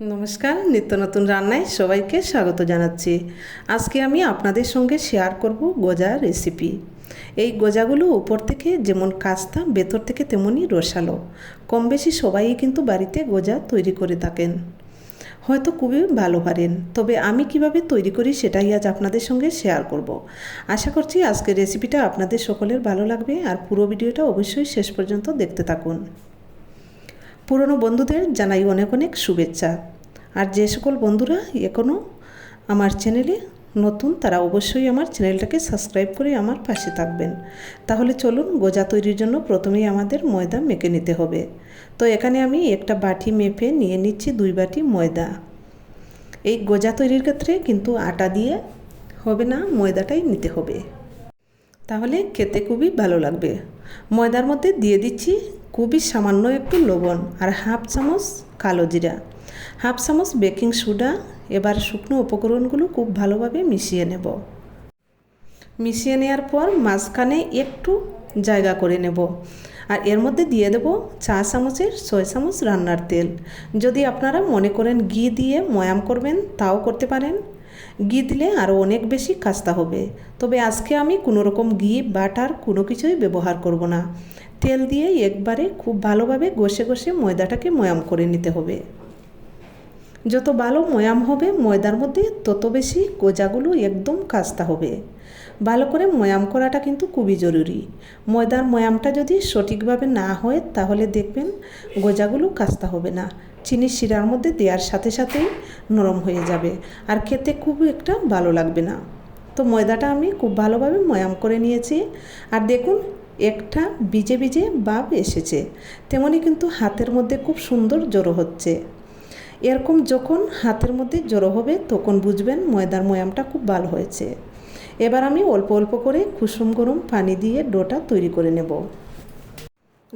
নমস্কার, নিত্য নতুন রান্নায় সবাইকে স্বাগত জানাচ্ছি। আজকে আমি আপনাদের সঙ্গে শেয়ার করব গজা রেসিপি এই গজাগুলো উপর থেকে যেমন কাস্তা, ভেতর থেকে তেমনই রসালো। কম বেশি সবাই কিন্তু বাড়িতে গজা তৈরি করে থাকেন। হয়তো খুবই ভালো পারেন। তবে আমি কীভাবে তৈরি করি সেটাই আজ আপনাদের সঙ্গে শেয়ার করব। আশা করছি আজকের রেসিপিটা আপনাদের সকলের ভালো লাগবে আর পুরো ভিডিওটা অবশ্যই শেষ পর্যন্ত দেখতে থাকুন। পুরনো বন্ধুদের জানাই অনেক অনেক শুভেচ্ছা। আর যে সকল বন্ধুরা এখনও আমার চ্যানেলে নতুন, তারা অবশ্যই আমার চ্যানেলটাকে সাবস্ক্রাইব করে আমার পাশে থাকবেন। তাহলে চলুন গোজা তৈরির জন্য প্রথমেই আমাদের ময়দা মেখে নিতে হবে। তো এখানে আমি একটা বাটি মেপে নিয়ে নিচ্ছি দুই বাটি ময়দা। এই গোজা তৈরির ক্ষেত্রে কিন্তু আটা দিয়ে হবে না, ময়দাটাই নিতে হবে। তাহলে খেতে খুবই ভালো লাগবে। ময়দার মধ্যে দিয়ে দিচ্ছি খুবই সামান্য একটু লবণ আর হাফ চামচ কালো জিরা। হাফ চামচ বেকিং সোডা। এবার শুকনো উপকরণগুলো খুব ভালোভাবে মিশিয়ে নেব। মিশিয়ে নেওয়ার পর মাঝখানে একটু জায়গা করে নেব। আর এর মধ্যে দিয়ে দেব চা চামচের ছয় চামচ রান্নার তেল। যদি আপনারা মনে করেন ঘি দিয়ে ময়াম করবেন, তাও করতে পারেন। ঘি দিলে আরও অনেক বেশি কাস্তা হবে। তবে আজকে আমি কোনো রকম ঘি বাটার কোনো কিছুই ব্যবহার করব না। তেল দিয়ে একবারে খুব ভালোভাবে ঘষে ঘষে ময়দাটাকে ময়াম করে নিতে হবে। যত ভালো ময়াম হবে, ময়দার মধ্যে তত বেশি গোজাগুলো একদম কাস্তা হবে। ভালো করে ময়াম করাটা কিন্তু খুবই জরুরি। ময়দার ময়ামটা যদি সঠিকভাবে না হয়, তাহলে দেখবেন গোজাগুলো কাস্তা হবে না। চিনি শিরার মধ্যে দেওয়ার সাথে সাথেই নরম হয়ে যাবে। আর খেতে খুব একটা ভালো লাগবে না। তো ময়দাটা আমি খুব ভালোভাবে ময়াম করে নিয়েছি। আর দেখুন, একটা বিজে বিজে ভাব এসেছে। তেমনি কিন্তু হাতের মধ্যে খুব সুন্দর জড়ো হচ্ছে। এরকম যখন হাতের মধ্যে জড়ো হবে, তখন বুঝবেন ময়দার ময়ামটা খুব ভালো হয়েছে। এবার আমি অল্প অল্প করে কুসুম গরম পানি দিয়ে ডোটা তৈরি করে নেব।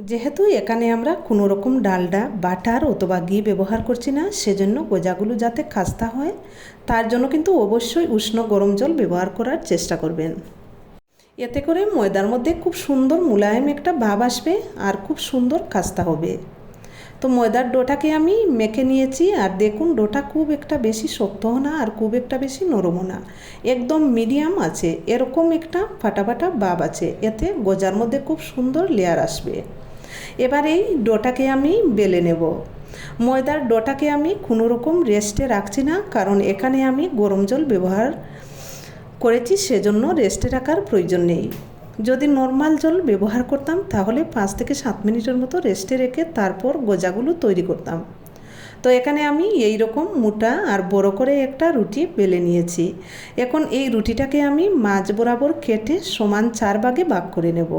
যেহেতু এখানে আমরা কোনো রকম ডালডা, বাটার অথবা ঘি ব্যবহার করছি না, সেজন্য গোজাগুলো যাতে খাস্তা হয়, তার জন্য কিন্তু অবশ্যই উষ্ণ গরম জল ব্যবহার করার চেষ্টা করবেন। এতে করে ময়দার মধ্যে খুব সুন্দর মোলায়েম একটা ভাব আসবে আর খুব সুন্দর খাস্তা হবে। তো ময়দার ডোটাকে আমি মেখে নিয়েছি আর দেখুন ডোটা খুব একটা বেশি শক্তও না আর খুব একটা বেশি নরমও না। একদম মিডিয়াম আছে, এরকম একটা ফাটা ফাটা ভাব আছে, এতে গোজার মধ্যে খুব সুন্দর লেয়ার আসবে। এবার এই ডোটাকে আমি বেলে নেব। ময়দার ডোটাকে আমি কোনো রকম রেস্টে রাখছি না, কারণ এখানে আমি গরম জল ব্যবহার করেছি, সেজন্য রেস্টে রাখার প্রয়োজন নেই। যদি নর্মাল জল ব্যবহার করতাম, তাহলে পাঁচ থেকে সাত মিনিটের মতো রেস্টে রেখে তারপর গোজাগুলো তৈরি করতাম। তো এখানে আমি এই রকম মোটা আর বড় করে একটা রুটি বেলে নিয়েছি। এখন এই রুটিটাকে আমি মাছ বরাবর কেটে সমান চার ভাগে ভাগ করে নেব।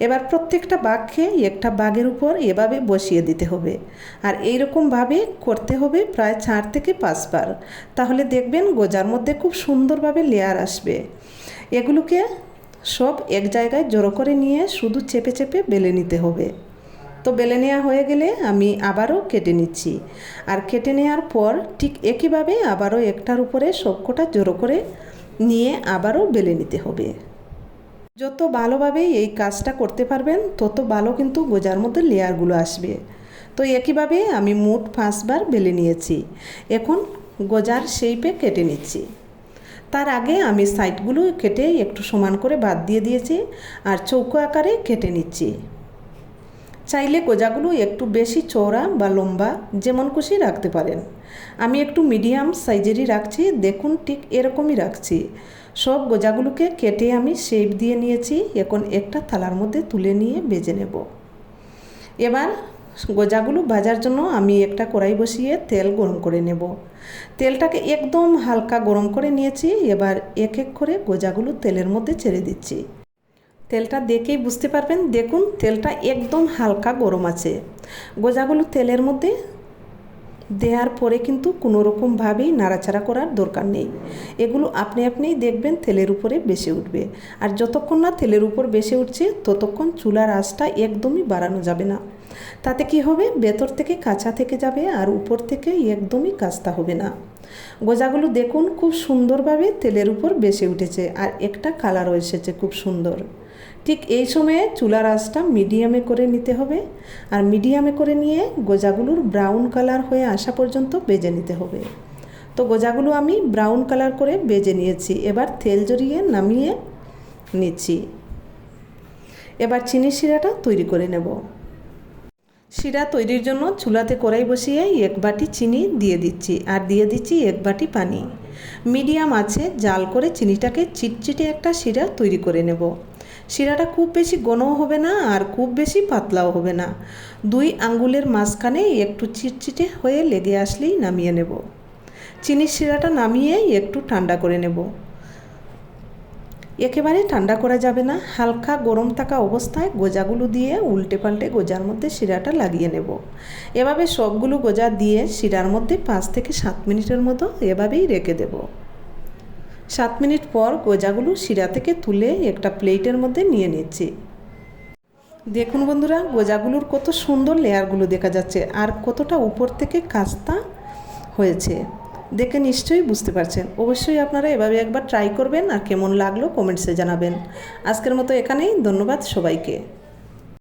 এবার প্রত্যেকটা বাঘকে একটা বাঘের উপর এভাবে বসিয়ে দিতে হবে। আর এই রকমভাবে করতে হবে প্রায় চার থেকে পাঁচবার। তাহলে দেখবেন গোজার মধ্যে খুব সুন্দরভাবে লেয়ার আসবে। এগুলোকে সব এক জায়গায় জড়ো করে নিয়ে শুধু চেপে চেপে বেলে নিতে হবে। তো বেলে নেওয়া হয়ে গেলে আমি আবারও কেটে নিচ্ছি। আর কেটে নেওয়ার পর ঠিক একইভাবে আবারও একটার উপরে সবকটা জড়ো করে নিয়ে আবারও বেলে নিতে হবে। যত ভালোভাবেই এই কাজটা করতে পারবেন, তত ভালো কিন্তু গোজার মধ্যে লেয়ারগুলো আসবে। তো একইভাবে আমি মোট পাঁচবার বেলে নিয়েছি। এখন গোজার শেপে কেটে নিচ্ছি। তার আগে আমি সাইডগুলো কেটে একটু সমান করে বাদ দিয়ে দিয়েছি আর চৌকো আকারে কেটে নিচ্ছি। চাইলে গোজাগুলো একটু বেশি চওড়া বা লম্বা যেমন খুশি রাখতে পারেন। আমি একটু মিডিয়াম সাইজেরই রাখছি, দেখুন ঠিক এরকমই রাখছি। সব গোজাগুলোকে কেটে আমি শেপ দিয়ে নিয়েছি, এখন একটা থালার মধ্যে তুলে নিয়ে বেজে নেব। এবার গোজাগুলো ভাজার জন্য আমি একটা কড়াই বসিয়ে তেল গরম করে নেব। তেলটাকে একদম হালকা গরম করে নিয়েছি, এবার এক এক করে গোজাগুলো তেলের মধ্যে ছেড়ে দিচ্ছি। তেলটা দেখেই বুঝতে পারবেন। দেখুন, তেলটা একদম হালকা গরম আছে। গোজাগুলো তেলের মধ্যে দেওয়ার পরে কিন্তু কোনো রকমভাবেই নাড়াচাড়া করার দরকার নেই। এগুলো আপনি আপনিই দেখবেন, তেলের উপরে বেসে উঠবে। আর যতক্ষণ না তেলের উপর বেসে উঠছে, ততক্ষণ চুলার আঁচটা একদমই বাড়ানো যাবে না। তাতে কি হবে? ভেতর থেকে কাঁচা থেকে যাবে আর উপর থেকে একদমই কাস্তা হবে না। গোজাগুলো দেখুন, খুব সুন্দরভাবে তেলের উপর বেসে উঠেছে। আর একটা কালারও এসেছে খুব সুন্দর। ঠিক এই সময়ে চুলার আঁচটা মিডিয়ামে করে নিতে হবে আর মিডিয়ামে করে নিয়ে গোজাগুলোর ব্রাউন কালার হয়ে আসা পর্যন্ত বেজে নিতে হবে। তো গোজাগুলো আমি ব্রাউন কালার করে বেজে নিয়েছি, এবার তেল জড়িয়ে নামিয়ে নিচ্ছি। এবার চিনি শিরাটা তৈরি করে নেব। শিরা তৈরির জন্য চুলাতে কড়াই বসিয়ে এক বাটি চিনি দিয়ে দিচ্ছি আর দিয়ে দিচ্ছি এক বাটি পানি। মিডিয়াম আছে জাল করে চিনিটাকে চিটচিটে একটা শিরা তৈরি করে নেব। শিরাটা খুব বেশি ঘনও হবে না আর খুব বেশি পাতলাও হবে না। দুই আঙ্গুলের মাঝখানে একটু চিটচিটে হয়ে লেগে আসলেই নামিয়ে নেব। চিনির শিরাটা নামিয়ে একটু ঠান্ডা করে নেব। একেবারে ঠান্ডা করা যাবে না, হালকা গরম থাকা অবস্থায় গোজাগুলো দিয়ে উল্টে পাল্টে গোজার মধ্যে শিরাটা লাগিয়ে নেব। এভাবে সবগুলো গোজা দিয়ে শিরার মধ্যে পাঁচ থেকে সাত মিনিটের মতো এভাবেই রেখে দেব। সাত মিনিট পর গোজাগুলো শিরা থেকে তুলে একটা প্লেটের মধ্যে নিয়ে নিচ্ছি। দেখুন বন্ধুরা, গোজাগুলোর কত সুন্দর লেয়ারগুলো দেখা যাচ্ছে আর কতটা উপর থেকে কাস্তা হয়েছে। দেখে নিশ্চয়ই বুঝতে পারছেন। অবশ্যই আপনারা এভাবে একবার ট্রাই করবেন আর কেমন লাগল কমেন্টসে জানাবেন। আজকের মতো এখানেই, ধন্যবাদ সবাইকে।